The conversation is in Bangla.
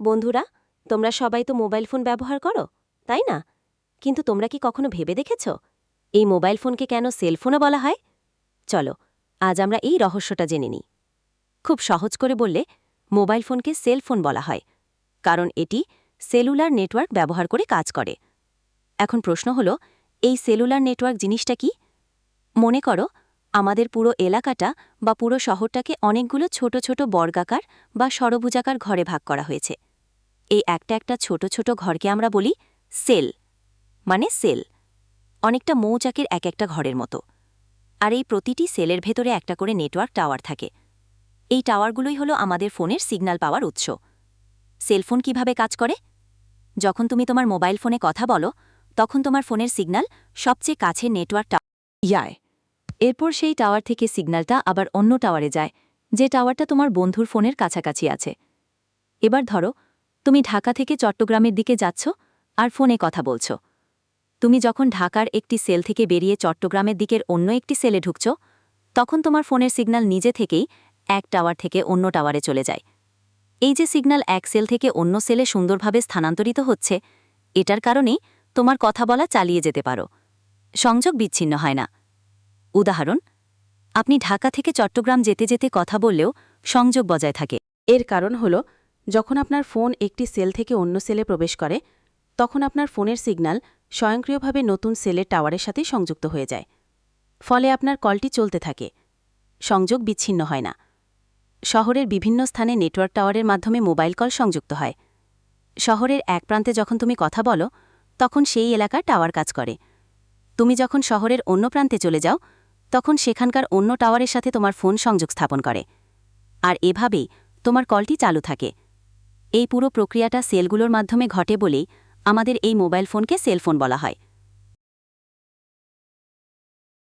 বন্ধুরা, তোমরা সবাই তো মোবাইল ফোন ব্যবহার করো, তাই না? কিন্তু তোমরা কি কখনো ভেবে দেখেছ? এই মোবাইল ফোনকে কেন সেলফোনও বলা হয়? চলো, আজ আমরা এই রহস্যটা জেনে নিই। খুব সহজ করে বললে, মোবাইল ফোনকে সেলফোন বলা হয়, কারণ এটি সেলুলার নেটওয়ার্ক ব্যবহার করে কাজ করে। এখন প্রশ্ন হল, এই সেলুলার নেটওয়ার্ক জিনিসটা কি? মনে করো, আমাদের পুরো এলাকাটা বা পুরো শহরটাকে অনেকগুলো ছোট ছোট বর্গাকার বা ষড়ভুজাকার ঘরে ভাগ করা হয়েছে। এই একটা একটা ছোট ছোট ঘরকে আমরা বলি সেল মানে সেল। অনেকটা মৌচাকের এক একটা ঘরের মতো। আর এই প্রতিটি সেলের ভেতরে একটা করে নেটওয়ার্ক টাওয়ার থাকে। এই টাওয়ারগুলোই হলো আমাদের ফোনের সিগন্যাল পাওয়ার উৎস। সেলফোন কীভাবে কাজ করে? যখন তুমি তোমার মোবাইল ফোনে কথা বলো, তখন তোমার ফোনের সিগন্যাল সবচেয়ে কাছের নেটওয়ার্ক টাওয়ার এরপর সেই টাওয়ার থেকে সিগন্যালটা আবার অন্য টাওয়ারে যায়, যে টাওয়ারটা তোমার বন্ধুর ফোনের কাছাকাছি আছে। এবার ধরো তুমি ঢাকা থেকে চট্টগ্রামের দিকে যাচ্ছ আর ফোনে কথা বলছ। তুমি যখন ঢাকার একটি সেল থেকে বেরিয়ে চট্টগ্রামের দিকের অন্য একটি সেলে ঢুকছ, তখন তোমার ফোনের সিগন্যাল নিজে থেকেই এক টাওয়ার থেকে অন্য টাওয়ারে চলে যায়। এই যে সিগন্যাল এক সেল থেকে অন্য সেলে সুন্দরভাবে স্থানান্তরিত হচ্ছে, এটার কারণেই তোমার কথা বলা চালিয়ে যেতে পারো। সংযোগ বিচ্ছিন্ন হয় না। উদাহরণ, আপনি ঢাকা থেকে চট্টগ্রাম যেতে যেতে কথা বললেও সংযোগ বজায় থাকে। এর কারণ হল যখন আপনার ফোন একটি সেল থেকে অন্য সেলে প্রবেশ করে, তখন আপনার ফোনের সিগন্যাল স্বয়ংক্রিয়ভাবে নতুন সেলের টাওয়ারের সাথে সংযুক্ত হয়ে যায়। ফলে আপনার কলটি চলতে থাকে। সংযোগ বিচ্ছিন্ন হয় না। শহরের বিভিন্ন স্থানে নেটওয়ার্ক টাওয়ারের মাধ্যমে মোবাইল কল সংযুক্ত হয়। শহরের এক প্রান্তে যখন তুমি কথা বলো, তখন সেই এলাকার টাওয়ার কাজ করে। তুমি যখন শহরের অন্য প্রান্তে চলে যাও, তখন সেখানকার অন্য টাওয়ারের সাথে তোমার ফোন সংযোগ স্থাপন করে। আর এভাবেই তোমার কলটি চালু থাকে। এই পুরো প্রক্রিয়াটা সেলগুলোর মাধ্যমে ঘটে বলেই আমাদের এই মোবাইল ফোনকে সেলফোন বলা হয়।